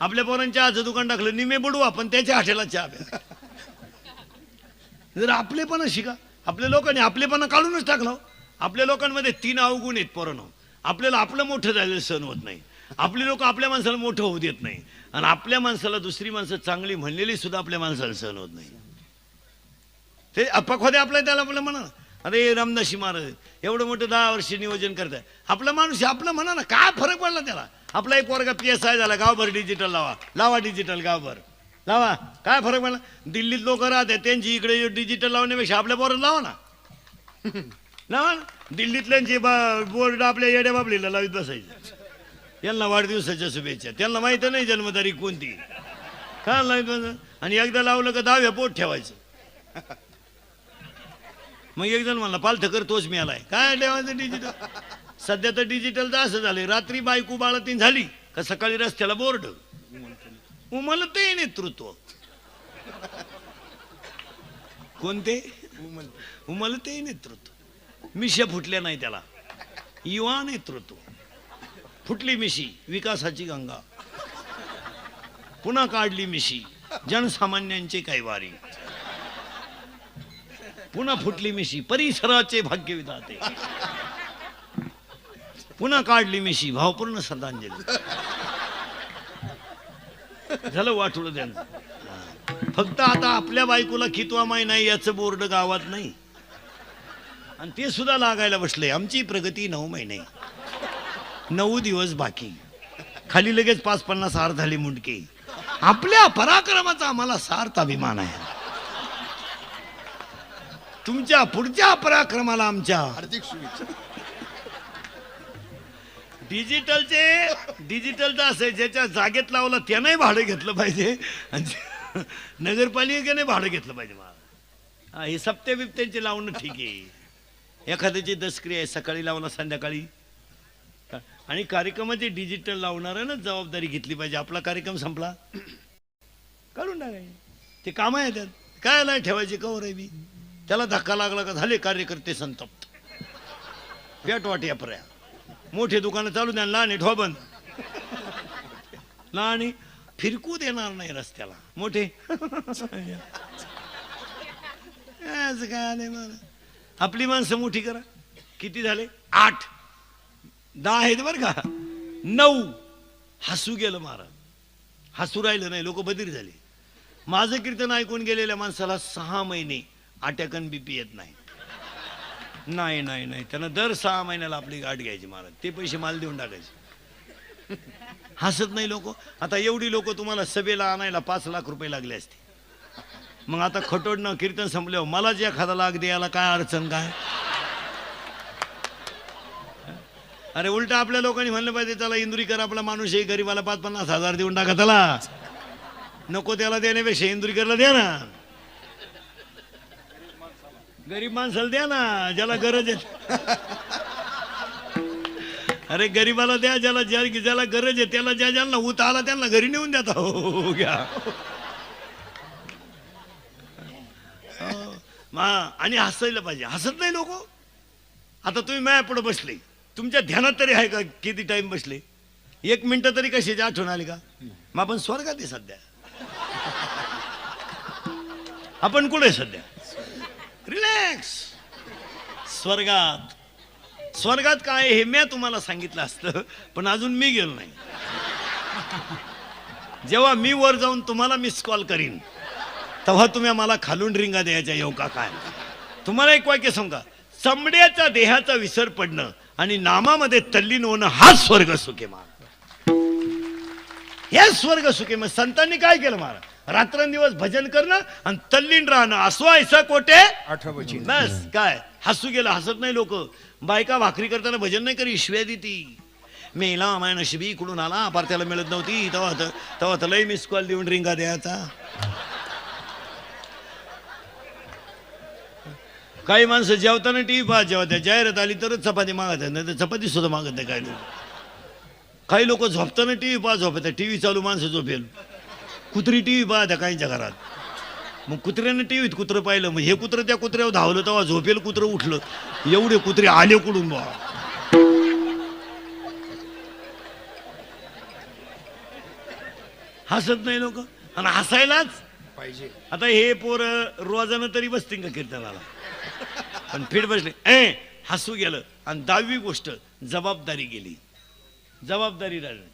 आपल्या पोरांच्या चहाचं दुकान टाकलं निमे बुडू आपण त्याच्या हॉटेलात चहा प्या. जर आपलेपणा शिका आपल्या लोकांनी आपलेपणा काढूनच टाकलं हो. आपल्या लोकांमध्ये तीन अवगुण आहेत पोरांनो आपल्याला आपलं मोठं झालेलं सण होत नाही. आपली लोक आपल्या माणसाला मोठं होऊ देत नाही. आणि आपल्या माणसाला दुसरी माणसं चांगली म्हणलेली सुद्धा आपल्या माणसाला सहन होत नाही. ते अपखोदे आपल्या त्याला आपलं म्हणा अरे रामदासी महाराज एवढं मोठं दहा वर्ष नियोजन करताय. आपला माणूस आपला आपलं म्हणा ना काय फरक पडला त्याला? आपला एक वर्ग पी एस आय झाला गावभर डिजिटल लावा. लावा डिजिटल गावभर. लावा. काय फरक पडला? दिल्लीत लोक राहतात त्यांची इकडे डिजिटल लावण्यापेक्षा आपल्या बोर लावा ना. लावा ना. दिल्लीतल्यांची बा- बोर्ड आपल्या येड्या बाबलीला लावित बसायचं. यांना वाढदिवसाच्या शुभेच्छा. त्यांना माहीत नाही जन्मतारीख कोणती. काय लावित आणि एकदा लावलं का दहाव्या पोट ठेवायचं. मग एक जण म्हणला पालथं कर तोच मी आलाय. काय ठेवायचं डिजिटल सध्या तर डिजिटलचं असं झालंय. रात्री बायको बाळातीन झाली का सकाळी रस्त्याला बोर्ड. उमलत नेतृत्व. कोणते? उमलत नेतृत्व. मिश्या फुटल्या नाही त्याला. युवा नेतृत्व. फुटली मिशी विकासाची गंगा. पुन्हा काढली मिशी. जनसामान्यांचे कैवारी. पुन्हा फुटली मिशी परिसराचे भाग्य विधाते पुन्हा काढली मिशी भावपूर्ण श्रद्धांजली. झालं वाटलं त्यांचं. फक्त आता आपल्या बायकोला कितवा माय नाही याचं बोर्ड गावात नाही. आणि ते सुद्धा लागायला बसले आमची प्रगती नऊ महिने. नऊ दिवस बाकी. खाली लगेच पाच पन्नास हार झाली मुंडके. आपल्या पराक्रमाचा आम्हाला सार्थ अभिमान आहे. तुमच्या पुढच्या पराक्रमाला आमच्या. हार्दिक शुभेच्छा. डिजिटलचे डिजिटलचं असं ज्याच्या जागेत लावलं त्यानंही भाडं घेतलं पाहिजे. आणि जे- नगरपालिकेने भाडं घेतलं पाहिजे मला. हा, हे सप्त्या बिप्त्यांचे लावणं ठीक आहे. एखाद्याची दसक्रिया आहे सकाळी लावणं संध्याकाळी. आणि कार्यक्रमाची डिजिटल लावणाऱ्यानं जबाबदारी घेतली पाहिजे. आपला कार्यक्रम संपला. काढून टाकायचे. ते कामं येतात. काय नाही ठेवायचे? कवर आहे बी. त्याला धक्का लागला का झाले कार्यकर्ते संतप्त. पेट वाट या पर्या मोठे दुकानं चालू द्या लहान आहे ठोबन लहान फिरकू देणार नाही रस्त्याला. मोठे. काय आले आपली माणसं मोठी करा. किती झाले? आठ. दहा आहेत बरं का? नऊ. हसू गेलं महाराज. हसू राहिलं नाही लोक बधीर झाले. माझं कीर्तन ऐकून गेलेल्या माणसाला सहा महिने आट्याकन बीपी येत नाही. नाही नाही नाही. त्यानं दर सहा महिन्याला आपली गाठ घ्यायची महाराज. ते पैसे माल देऊन टाकायचे. हसत नाही लोक. आता एवढी लोक तुम्हाला सभेला आणायला पाच लाख रुपये लागले असते. मग आता खटोडणं कीर्तन संपल्यावर मलाच एखादा लाख द्यायला काय अडचण काय? अरे उलट आपल्या लोकांनी म्हणलं पाहिजे त्याला इंदुरीकर आपला माणूस आहे गरीबाला पाच पन्नास हजार देऊन टाका त्याला नको त्याला देण्यापेक्षा इंदुरीकरला द्या ना. गरीब माणसाला द्या ना ज्याला गरज आहे. अरे गरीबाला द्या ज्याला ज्या ज्याला गरज आहे त्याला ज्या ज्यांना उत आला त्यांना घरी नेऊन द्या आता. हो घ्या आणि हसायला पाहिजे. हसत नाही लोक. आता तुम्ही माया पुढे बसले. तुमच्या ध्यानात तरी आहे का किती टाइम बसले? एक मिनिटं तरी कशाची आठवण आली का? मग आपण स्वर्गात आहे सध्या. आपण कुठे आहे सध्या? रिलॅक्स स्वर्गात. स्वर्गात काय हे मी तुम्हाला सांगितलं असतं पण अजून मी गेलो नाही. जेव्हा मी वर जाऊन तुम्हाला मिस कॉल करीन तेव्हा तुम्ही मला खालून रिंगा द्यायच्या येऊ का काय? तुम्हाला एक वाक्य सांगा. चमड्याच्या देहाचा विसर पडणं आणि नामामध्ये तल्लीन होणं हा स्वर्ग सुखे मान हे स्वर्ग सुखे मग संतांनी काय केलं महाराज? रात्रंदिवस भजन करणं आणि तल्लीन राहणं. असो ऐसा कोटे आठवाची बस काय? हसू गेलं हसत नाही लोक. बायका भाकरी करताना भजन नाही करी शिव्या देती. मेला माय नशिबी इकडून आला पार त्याला मिळत नव्हती. तेव्हा तेव्हा तर लय मिस कॉल देऊन रिंगा द्यायचा. काही माणसं जेवताना टी व्ही पाहत जेव्हा त्या जाहिरात आली तरच चपाती मागत आहे नाही तर चपाती सुद्धा मागत नाही काही लोक. काही लोक झोपताना टी व्ही पाहत झोपत टी व्ही चालू माणसं झोपेल. कुत्री टी व्ही पाहत्या काहींच्या घरात. मग कुत्र्यानं टीव्हीत कुत्रं पाहिलं मग हे कुत्रं त्या कुत्र्यावर धावलं तेव्हा झोपेल कुत्रं उठलं. एवढे कुत्रे आले कुडून बा हसत नाही लोक. आणि हसायलाच. पाहिजे. आता हे पोर रोजानं तरी बसतील का कीर्तनाला? पण फिट बसले. ए हसू गेलं. आणि दहावी गोष्ट जबाबदारी गेली. जबाबदारी राहिली.